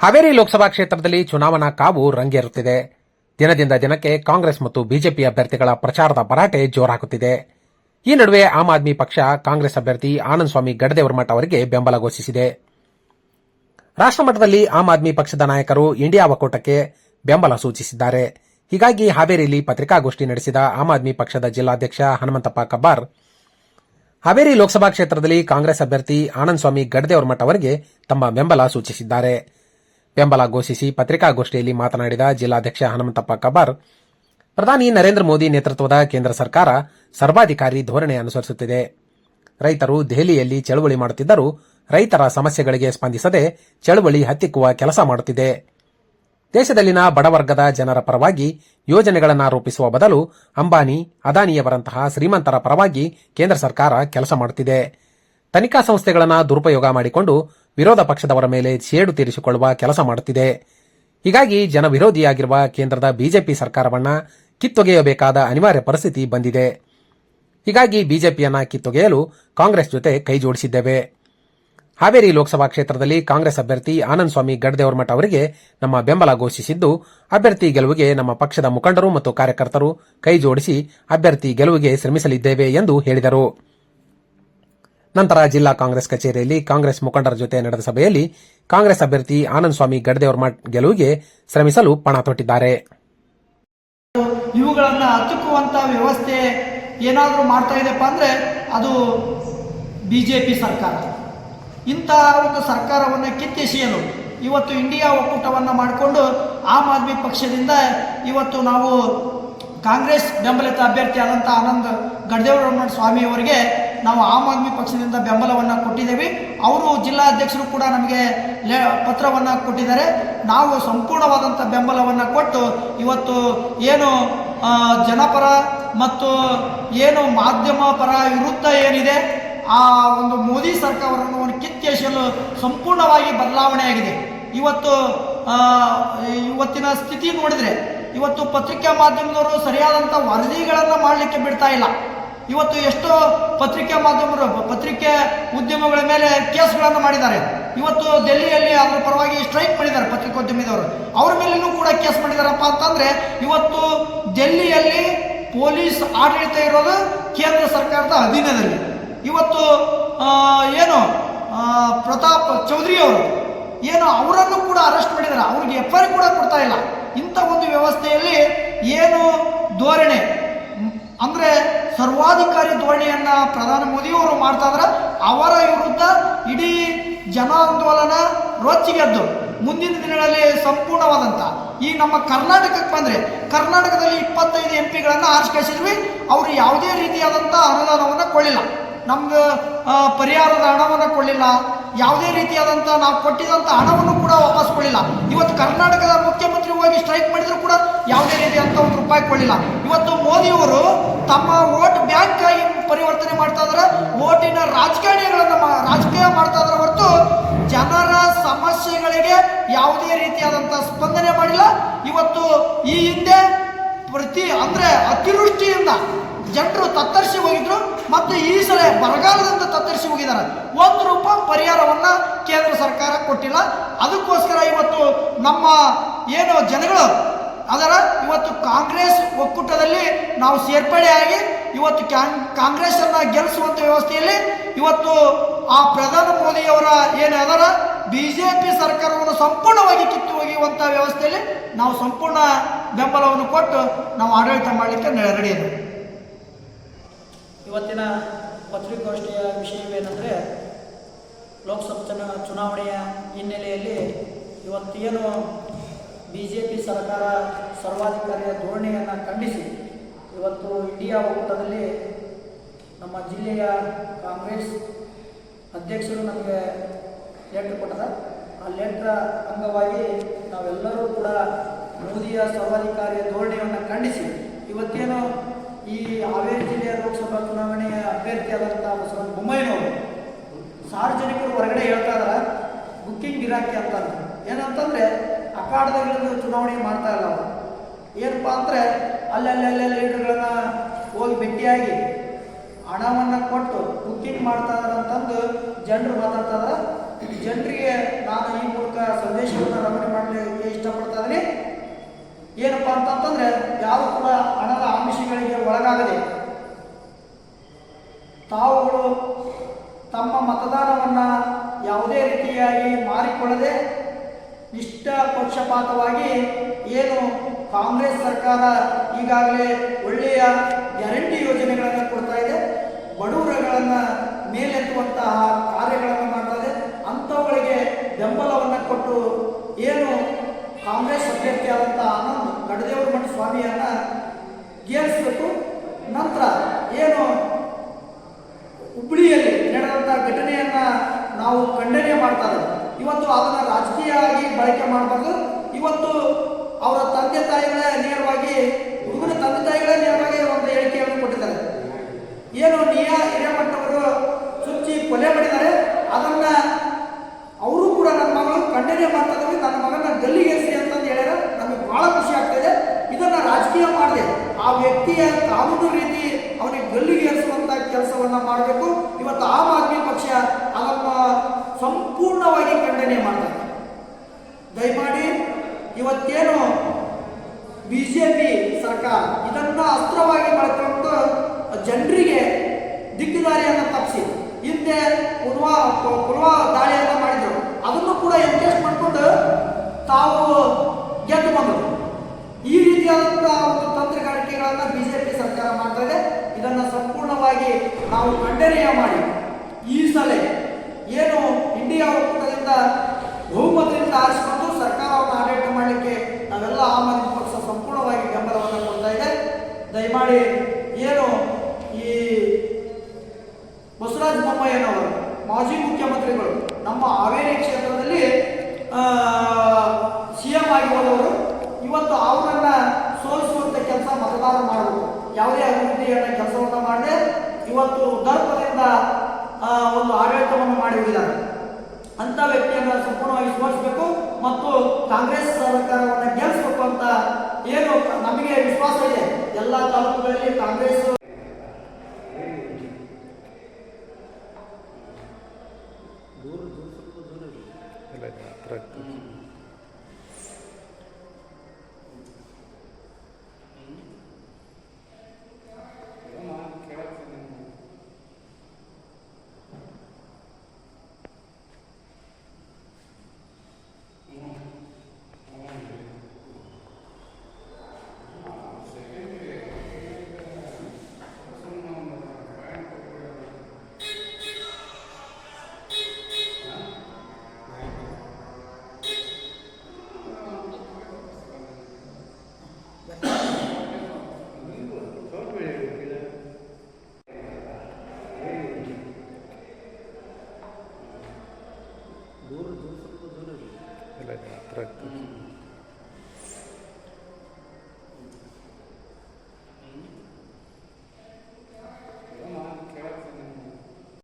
ಹಾವೇರಿ ಲೋಕಸಭಾ ಕ್ಷೇತ್ರದಲ್ಲಿ ಚುನಾವಣಾ ಕಾವು ರಂಗೇರುತ್ತಿದೆ. ದಿನದಿಂದ ದಿನಕ್ಕೆ ಕಾಂಗ್ರೆಸ್ ಮತ್ತು ಬಿಜೆಪಿ ಅಭ್ಯರ್ಥಿಗಳ ಪ್ರಚಾರದ ಭರಾಟೆ ಜೋರಾಗುತ್ತಿದೆ. ಈ ನಡುವೆ ಆಮ್ ಆದ್ಮಿ ಪಕ್ಷ ಕಾಂಗ್ರೆಸ್ ಅಭ್ಯರ್ಥಿ ಆನಂದ್ ಸ್ವಾಮಿ ಗಡದೇವರಮಠ ಅವರಿಗೆ ಬೆಂಬಲ ಘೋಷಿಸಿದೆ. ರಾಷ್ಟ್ರಮಟ್ಟದಲ್ಲಿ ಆಮ್ ಆದ್ಮಿ ಪಕ್ಷದ ನಾಯಕರು ಇಂಡಿಯಾ ಒಕ್ಕೂಟಕ್ಕೆ ಬೆಂಬಲ ಸೂಚಿಸಿದ್ದಾರೆ. ಹೀಗಾಗಿ ಹಾವೇರಿಯಲ್ಲಿ ಪತ್ರಿಕಾಗೋಷ್ಠಿ ನಡೆಸಿದ ಆಮ್ ಆದ್ಮಿ ಪಕ್ಷದ ಜಿಲ್ಲಾಧ್ಯಕ್ಷ ಹನುಮಂತಪ್ಪ ಕಬ್ಬಾರ್, ಹಾವೇರಿ ಲೋಕಸಭಾ ಕ್ಷೇತ್ರದಲ್ಲಿ ಕಾಂಗ್ರೆಸ್ ಅಭ್ಯರ್ಥಿ ಆನಂದ್ ಸ್ವಾಮಿ ಗಡದೇವರಮಠ ಅವರಿಗೆ ತಮ್ಮ ಬೆಂಬಲ ಸೂಚಿಸಿದ್ದಾರೆ. ಬೆಂಬಲ ಘೋಷಿಸಿ ಪತ್ರಿಕಾಗೋಷ್ಠಿಯಲ್ಲಿ ಮಾತನಾಡಿದ ಜಿಲ್ಲಾಧ್ಯಕ್ಷ ಹನುಮಂತಪ್ಪ ಕಬ್ಬಾರ್ ಪ್ರಧಾನಿ ನರೇಂದ್ರ ಮೋದಿ ನೇತೃತ್ವದ ಕೇಂದ್ರ ಸರ್ಕಾರ ಸರ್ವಾಧಿಕಾರಿ ಧೋರಣೆ ಅನುಸರಿಸುತ್ತಿದೆ. ರೈತರು ದೆಹಲಿಯಲ್ಲಿ ಚಳವಳಿ ಮಾಡುತ್ತಿದ್ದರೂ ರೈತರ ಸಮಸ್ಯೆಗಳಿಗೆ ಸ್ಪಂದಿಸದೆ ಚಳವಳಿ ಹತ್ತಿಕ್ಕುವ ಕೆಲಸ ಮಾಡುತ್ತಿದೆ. ದೇಶದಲ್ಲಿನ ಬಡವರ್ಗದ ಜನರ ಪರವಾಗಿ ಯೋಜನೆಗಳನ್ನು ರೂಪಿಸುವ ಬದಲು ಅಂಬಾನಿ, ಅದಾನಿಯವರಂತಹ ಶ್ರೀಮಂತರ ಪರವಾಗಿ ಕೇಂದ್ರ ಸರ್ಕಾರ ಕೆಲಸ ಮಾಡುತ್ತಿದೆ. ತನಿಖಾ ಸಂಸ್ಥೆಗಳನ್ನು ದುರುಪಯೋಗ ಮಾಡಿಕೊಂಡು ವಿರೋಧ ಪಕ್ಷದವರ ಮೇಲೆ ಸೇಡು ತೀರಿಸಿಕೊಳ್ಳುವ ಕೆಲಸ ಮಾಡುತ್ತಿದೆ. ಹೀಗಾಗಿ ಜನವಿರೋಧಿಯಾಗಿರುವ ಕೇಂದ್ರದ ಬಿಜೆಪಿ ಸರ್ಕಾರವನ್ನ ಕಿತ್ತೊಗೆಯಬೇಕಾದ ಅನಿವಾರ್ಯ ಪರಿಸ್ಥಿತಿ ಬಂದಿದೆ. ಹೀಗಾಗಿ ಬಿಜೆಪಿಯನ್ನ ಕಿತ್ತೊಗೆಯಲು ಕಾಂಗ್ರೆಸ್ ಜೊತೆ ಕೈಜೋಡಿಸಿದ್ದೇವೆ ಹಾವೇರಿ ಲೋಕಸಭಾ ಕ್ಷೇತ್ರದಲ್ಲಿ ಕಾಂಗ್ರೆಸ್ ಅಭ್ಯರ್ಥಿ ಆನಂದ್ ಸ್ವಾಮಿ ಗಡ್ದೇವರಮಠ ಅವರಿಗೆ ನಮ್ಮ ಬೆಂಬಲ ಘೋಷಿಸಿದ್ದು, ಅಭ್ಯರ್ಥಿ ಗೆಲುವಿಗೆ ನಮ್ಮ ಪಕ್ಷದ ಮುಖಂಡರು ಮತ್ತು ಕಾರ್ಯಕರ್ತರು ಕೈಜೋಡಿಸಿ ಅಭ್ಯರ್ಥಿ ಗೆಲುವಿಗೆ ಶ್ರಮಿಸಲಿದ್ದೇವೆ ಎಂದು ಹೇಳಿದರು. ನಂತರ ಜಿಲ್ಲಾ ಕಾಂಗ್ರೆಸ್ ಕಚೇರಿಯಲ್ಲಿ ಕಾಂಗ್ರೆಸ್ ಮುಖಂಡರ ಜೊತೆ ನಡೆದ ಸಭೆಯಲ್ಲಿ ಕಾಂಗ್ರೆಸ್ ಅಭ್ಯರ್ಥಿ ಆನಂದ್ ಸ್ವಾಮಿ ಗಡ್ಡೆಯವರ ಗೆಲುವಿಗೆ ಶ್ರಮಿಸಲು ಪಣ ತೊಟ್ಟಿದ್ದಾರೆ. ಇವುಗಳನ್ನು ಹತ್ತುಕುವಂಥ ವ್ಯವಸ್ಥೆ ಏನಾದರೂ ಮಾಡ್ತಾ ಇದೆಯಪ್ಪ ಅಂದರೆ ಅದು ಬಿ ಜೆ ಪಿ ಸರ್ಕಾರ. ಇಂತಹ ಒಂದು ಸರ್ಕಾರವನ್ನು ಕಿತ್ತೆಸೆಯಲು ಇವತ್ತು ಇಂಡಿಯಾ ಒಕ್ಕೂಟವನ್ನು ಮಾಡಿಕೊಂಡು ಆಮ್ ಆದ್ಮಿ ಪಕ್ಷದಿಂದ ಇವತ್ತು ನಾವು ಕಾಂಗ್ರೆಸ್ ಬೆಂಬಲಿತ ಅಭ್ಯರ್ಥಿ ಆದಂಥ ಆನಂದ್ ಸ್ವಾಮಿ ಅವರಿಗೆ ನಾವು ಆಮ್ ಆದ್ಮಿ ಪಕ್ಷದಿಂದ ಬೆಂಬಲವನ್ನು ಕೊಟ್ಟಿದ್ದೇವೆ. ಅವರು ಜಿಲ್ಲಾಧ್ಯಕ್ಷರು ಕೂಡ ನಮಗೆ ಲೇ, ಪತ್ರವನ್ನು ಕೊಟ್ಟಿದ್ದಾರೆ. ನಾವು ಸಂಪೂರ್ಣವಾದಂಥ ಬೆಂಬಲವನ್ನು ಕೊಟ್ಟು ಇವತ್ತು ಏನು ಜನಪರ ಮತ್ತು ಏನು ಮಾಧ್ಯಮ ಪರ ವಿರುದ್ಧ ಏನಿದೆ, ಆ ಒಂದು ಮೋದಿ ಸರ್ಕಾರವನ್ನು ಕಿತ್ತೆಸಲು ಸಂಪೂರ್ಣವಾಗಿ ಬದಲಾವಣೆಯಾಗಿದೆ ಇವತ್ತು ಇವತ್ತಿನ ಸ್ಥಿತಿ ನೋಡಿದರೆ, ಇವತ್ತು ಪತ್ರಿಕಾ ಮಾಧ್ಯಮದವರು ಸರಿಯಾದಂಥ ವರದಿಗಳನ್ನು ಮಾಡಲಿಕ್ಕೆ ಬಿಡ್ತಾ ಇಲ್ಲ. ಇವತ್ತು ಎಷ್ಟೋ ಪತ್ರಿಕೆ ಮಾಧ್ಯಮರು, ಪತ್ರಿಕೆ ಉದ್ಯಮಗಳ ಮೇಲೆ ಕೇಸ್ಗಳನ್ನು ಮಾಡಿದ್ದಾರೆ. ಇವತ್ತು ದೆಹಲಿಯಲ್ಲಿ ಅದರ ಪರವಾಗಿ ಸ್ಟ್ರೈಕ್ ಮಾಡಿದ್ದಾರೆ ಪತ್ರಿಕೋದ್ಯಮಿದವರು. ಅವ್ರ ಮೇಲೂ ಕೂಡ ಕೇಸ್ ಮಾಡಿದಾರಪ್ಪ ಅಂತಂದ್ರೆ, ಇವತ್ತು ದೆಹಲಿಯಲ್ಲಿ ಪೊಲೀಸ್ ಆಡಳಿತ ಇರೋದು ಕೇಂದ್ರ ಸರ್ಕಾರದ ಅಧೀನದಲ್ಲಿ. ಇವತ್ತು ಏನು ಪ್ರತಾಪ್ ಚೌಧರಿ ಅವರು ಏನು ಅವರನ್ನು ಕೂಡ ಅರೆಸ್ಟ್ ಮಾಡಿದ್ದಾರೆ. ಅವ್ರಿಗೆ ಎಫ್ ಕೂಡ ಕೊಡ್ತಾ ಇಲ್ಲ. ಇಂಥ ಒಂದು ವ್ಯವಸ್ಥೆಯಲ್ಲಿ ಏನು ಧೋರಣೆ ಅಂದ್ರೆ ಸರ್ವಾಧಿಕಾರಿ ಧೋರಣೆಯನ್ನ ಪ್ರಧಾನಿ ಮೋದಿಯವರು ಮಾಡ್ತಾ ಇದ್ರೆ. ಅವರ ವಿರುದ್ಧ ಇಡೀ ಜನಾಂದೋಲನ ರೊಚ್ಚಿಗೆದ್ದು. ಮುಂದಿನ ದಿನಗಳಲ್ಲಿ ಸಂಪೂರ್ಣವಾದಂಥ ಈ ನಮ್ಮ ಕರ್ನಾಟಕಕ್ಕೆ ಬಂದರೆ, ಕರ್ನಾಟಕದಲ್ಲಿ ಇಪ್ಪತ್ತೈದು ಎಂ ಪಿಗಳನ್ನು ಆರಿಸಿ ಅವರು ಯಾವುದೇ ರೀತಿಯಾದಂಥ ಅನುದಾನವನ್ನು ಕೊಳ್ಳಿಲ್ಲ ನಮ್ಗೆ ಪರಿಹಾರದ ಹಣವನ್ನು ಕೊಳ್ಳಿಲ್ಲ ಯಾವುದೇ ರೀತಿಯಾದಂಥ ನಾವು ಕೊಟ್ಟಿದಂಥ ಹಣವನ್ನು ಕೂಡ ವಾಪಸ್ ಕೊಡಲಿಲ್ಲ. ಇವತ್ತು ಕರ್ನಾಟಕದ ಮುಖ್ಯಮಂತ್ರಿ ಹೋಗಿ ಸ್ಟ್ರೈಕ್ ಮಾಡಿದ್ರು ಕೂಡ ಯಾವುದೇ ರೀತಿಯಾದಂಥ ಒಂದು ರೂಪಾಯಿ ಕೊಡಲಿಲ್ಲ. ಇವತ್ತು ಮೋದಿಯವರು ತಮ್ಮ ಓಟ್ ಬ್ಯಾಂಕ್ ಆಗಿ ಪರಿವರ್ತನೆ ಮಾಡ್ತಾ ಇದ್ದಾರೆ. ಓಟಿನ ರಾಜಕಾರಣಿಗಳನ್ನ ರಾಜಕೀಯ ಮಾಡ್ತಾ ಇದ್ದಾರೆ ಹೊರತು ಜನರ ಸಮಸ್ಯೆಗಳಿಗೆ ಯಾವುದೇ ರೀತಿಯಾದಂಥ ಸ್ಪಂದನೆ ಮಾಡಿಲ್ಲ. ಇವತ್ತು ಈ ಹಿಂದೆ ಪ್ರತಿ, ಅಂದ್ರೆ ಅತಿವೃಷ್ಟಿಯಿಂದ ಜನರು ತತ್ತರಿಸಿ ಹೋಗಿದ್ರು ಮತ್ತು ಈ ಸಲ ಬರಗಾಲದಿಂದ ತತ್ತರಿಸಿ ಹೋಗಿದ್ದಾರೆ. ಒಂದು ರೂಪಾಯಿ ಪರಿಹಾರವನ್ನ ಕೇಂದ್ರ ಸರ್ಕಾರ ಕೊಟ್ಟಿಲ್ಲ. ಅದಕ್ಕೋಸ್ಕರ ಇವತ್ತು ನಮ್ಮ ಏನು ಜನಗಳು, ಅದರ ಇವತ್ತು ಕಾಂಗ್ರೆಸ್ ಒಕ್ಕೂಟದಲ್ಲಿ ನಾವು ಸೇರ್ಪಡೆಯಾಗಿ ಇವತ್ತು ಕ್ಯಾಂಗ್ ಕಾಂಗ್ರೆಸ್ಸನ್ನ ಗೆಲ್ಲಿಸುವಂಥ ವ್ಯವಸ್ಥೆಯಲ್ಲಿ ಇವತ್ತು ಆ ಪ್ರಧಾನ ಮೋದಿಯವರ ಏನು ಅದರ ಬಿ ಜೆ ಪಿ ಸರ್ಕಾರವನ್ನು ಸಂಪೂರ್ಣವಾಗಿ ಕಿತ್ತು ಒಗೆಯುವಂಥ ವ್ಯವಸ್ಥೆಯಲ್ಲಿ ನಾವು ಸಂಪೂರ್ಣ ಬೆಂಬಲವನ್ನು ಕೊಟ್ಟು ನಾವು ಆಡಳಿತ ಮಾಡಲಿಕ್ಕೆ ಇದ್ದೇವೆ ಇವತ್ತಿನ ಪತ್ರಿಕಾಗೋಷ್ಠಿಯ ವಿಷಯವೇನೆಂದರೆ, ಲೋಕಸಭಾ ಚುನಾ- ಚುನಾವಣೆಯ ಹಿನ್ನೆಲೆಯಲ್ಲಿ ಇವತ್ತೇನು ಬಿ ಜೆ ಪಿ ಸರ್ಕಾರ ಸರ್ವಾಧಿಕಾರಿಯ ಧೋರಣೆಯನ್ನು ಖಂಡಿಸಿ, ಇವತ್ತು ಇಂಡಿಯಾ ಒಕ್ಕೂಟದಲ್ಲಿ ನಮ್ಮ ಜಿಲ್ಲೆಯ ಕಾಂಗ್ರೆಸ್ ಅಧ್ಯಕ್ಷರು ನಮಗೆ ಲೆಟ್ರ್ ಕೊಟ್ಟದ ಆ ಲೆಟ್ರ ಅಂಗವಾಗಿ ನಾವೆಲ್ಲರೂ ಕೂಡ ಮೋದಿಯ ಸರ್ವಾಧಿಕಾರಿಯ ಧೋರಣೆಯನ್ನು ಖಂಡಿಸಿ, ಇವತ್ತೇನು ಈ ಹಾವೇರಿ ಜಿಲ್ಲೆಯ ಲೋಕಸಭಾ ಚುನಾವಣೆಯ ಅಭ್ಯರ್ಥಿಯಾದಂಥ ಬಸವರಾಜ ಬೊಮ್ಮಾಯಿನವರು ಸಾರ್ವಜನಿಕರು ಹೊರಗಡೆ ಹೇಳ್ತಾ ಇದಾರೆ, ಬುಕ್ಕಿಂಗ್ ಗಿರಾಕಿ ಅಂತ ಏನಂತಂದ್ರೆ ಅಖಾಡದಾಗಿಳಿದು ಚುನಾವಣೆ ಮಾಡ್ತಾ ಇಲ್ಲ ಅವರು. ಏನಪ್ಪ ಅಂದರೆ ಅಲ್ಲಲ್ಲೆಲ್ಲ ಲೀಡರ್ಗಳನ್ನ ಹೋಗಿ ಭೇಟಿಯಾಗಿ ಹಣವನ್ನು ಕೊಟ್ಟು ಬುಕ್ಕಿಂಗ್ ಮಾಡ್ತಾ ಅಂತಂದು ಜನರು ಮಾತಾಡ್ತಾರೆ ಜನರಿಗೆ ನಾನು ಈ ಮೂಲಕ ಸಂದೇಶವನ್ನು ರವಾನೆ ಮಾಡಲಿಕ್ಕೆ ಇಷ್ಟಪಡ್ತಾ ಇದ್ರಿ ಏನಪ್ಪ ಅಂತಂತಂದರೆ ಯಾರು ಕೂಡ ಹಣದ ಆಮಿಷಗಳಿಗೆ ಒಳಗಾಗದೆ ತಾವುಗಳು ತಮ್ಮ ಮತದಾನವನ್ನು ಯಾವುದೇ ರೀತಿಯಾಗಿ ಮಾರಿಕೊಳ್ಳದೆ ನಿಷ್ಠಪಕ್ಷಪಾತವಾಗಿ ಏನು ಕಾಂಗ್ರೆಸ್ ಸರ್ಕಾರ ಈಗಾಗಲೇ ಒಳ್ಳೆಯ ಗ್ಯಾರಂಟಿ ಯೋಜನೆಗಳನ್ನು ಕೊಡ್ತಾ ಇದೆ. ಬಡವರಗಳನ್ನು ಮೇಲೆತ್ತುವಂತಹ ಕಾರ್ಯಗಳನ್ನು ಮಾಡ್ತಾ ಇದೆ. ಅಂಥವುಗಳಿಗೆ ಬೆಂಬಲವನ್ನು ಕೊಟ್ಟು ಏನು ಕಾಂಗ್ರೆಸ್ ಅಭ್ಯರ್ಥಿಯಾದಂಥ ಆನಂದ್ ಗಡದೇವರ ಮಠ ಸ್ವಾಮಿಯನ್ನು ಗೇರಿಸಬೇಕು. ನಂತರ ಏನು ಹುಬ್ಬಳ್ಳಿಯಲ್ಲಿ ನಡೆದಂಥ ಘಟನೆಯನ್ನ ನಾವು ಖಂಡನೆ ಮಾಡ್ತಾ ಇದ್ದೀವಿ. ಇವತ್ತು ಅದನ್ನ ರಾಜಕೀಯವಾಗಿ ಬಳಕೆ ಮಾಡಬಾರ್ದು. ಇವತ್ತು ಅವರ ತಂದೆ ತಾಯಿಗಳೇ ನೇರವಾಗಿ, ಹುಡುಗನ ತಂದೆ ತಾಯಿಗಳೇ ನೇರವಾಗಿ ಒಂದು ಹೇಳಿಕೆಯನ್ನು ಕೊಟ್ಟಿದ್ದಾರೆ. ಏನು ನಿಯ ಹಿರೇಮಠವರು ಚುಚ್ಚಿ ಕೊಲೆ ಮಾಡಿದ್ದಾರೆ. ಅದನ್ನ ಅವರು ಕೂಡ ನನ್ನ ಮಗಳು ಖಂಡನೆ ಮಾಡ್ತಾ ನನ್ನ ಮಗನ ಗಲ್ಲಿಗೇರಿಸಿ ಅಂತಂದು ಹೇಳಿದ್ರೆ ನಮಗೆ ಬಹಳ ಖುಷಿ ಆಗ್ತಾ ಇದೆ. ಇದನ್ನ ರಾಜಕೀಯ ಮಾಡಿದೆ ಆ ವ್ಯಕ್ತಿಯ ಕಾನೂನು ರೀತಿ ಅವನಿಗೆ ಗಲ್ಲಿಗೇರಿಸುವಂತ ಕೆಲಸವನ್ನ ಮಾಡಬೇಕು ಇವತ್ತು ಆಮ್ ಆದ್ಮಿ ಪಕ್ಷ ಅದನ್ನ ಸಂಪೂರ್ಣವಾಗಿ ಖಂಡನೆ ಮಾಡ್ತಾರೆ. ದಯಮಾಡಿ ಇವತ್ತೇನು ಬಿ ಜೆ ಪಿ ಸರ್ಕಾರ ಇದನ್ನು ಅಸ್ತ್ರವಾಗಿ ಬಳಕೊಂಡು ಜನರಿಗೆ ದಿಕ್ಕುದಾರಿಯನ್ನು ತಪ್ಪಿಸಿ, ಹಿಂದೆ ಪುಲ್ವಾ ಪುಲ್ವಾ ದಾಳಿಯನ್ನು ಮಾಡಿದರು. ಅದನ್ನು ಕೂಡ ಎನ್ಕೇಜ್ ಮಾಡಿಕೊಂಡು ತಾವು ಗೆದ್ದು ಬಂದರು. ಈ ರೀತಿಯಾದಂಥ ಒಂದು ತಂತ್ರಗಾರಿಕೆಗಳನ್ನು ಬಿ ಜೆ ಪಿ ಸರ್ಕಾರ ಮಾಡ್ತಾ ಇದೆ. ಇದನ್ನು ಸಂಪೂರ್ಣವಾಗಿ ನಾವು ಖಂಡನೀಯ ಮಾಡಿ. ಈ ಸಲ ಏನು ಇಂಡಿಯಾ ಒಕ್ಕೂಟದಿಂದ, ಬಹುಮತದಿಂದ ಆರಿಸಿಕೊಂಡು ಸರ್ಕಾರವನ್ನು ಆಡಳಿತ ಮಾಡಲಿಕ್ಕೆ ನಾವೆಲ್ಲ ಆಮ್ ಆದ್ಮಿ ಪಕ್ಷ ಸಂಪೂರ್ಣವಾಗಿ ಬೆಂಬಲವನ್ನು ಕೊಡ್ತಾ ಇದೆ. ದಯಮಾಡಿ ಏನು ಈ ಬಸವರಾಜ ಬೊಮ್ಮಾಯಿಯವರು ಮಾಜಿ ಮುಖ್ಯಮಂತ್ರಿಗಳು, ನಮ್ಮ ಹಾವೇರಿ ಕ್ಷೇತ್ರದಲ್ಲಿ ಸಿ ಎಂ ಆಗಿ ಇವತ್ತು ಅವರನ್ನ ಸೋಲಿಸುವಂತ ಕೆಲಸ ಮತದಾರ ಮಾಡಬೇಕು. ಯಾವುದೇ ಅಭಿವೃದ್ಧಿಯನ್ನ ಕೆಲಸವನ್ನು ಮಾಡದೆ, ಇವತ್ತು ದರ್ಪದಿಂದ ಒಂದು ಆಡಳಿತವನ್ನು ಮಾಡಿ ಹೋಗಿದ್ದಾರೆ ಅಂತ ವ್ಯಕ್ತಿಯನ್ನು ಸಂಪೂರ್ಣವಾಗಿ ಸ್ಮರಿಸಬೇಕು ಮತ್ತು ಕಾಂಗ್ರೆಸ್ ಸರ್ಕಾರವನ್ನು ಗೆಲ್ಲಿಸಬೇಕು ಅಂತ ಏನು ನಮಗೆ ವಿಶ್ವಾಸ ಇದೆ. ಎಲ್ಲ ತಾಲೂಕುಗಳಲ್ಲಿ ಕಾಂಗ್ರೆಸ್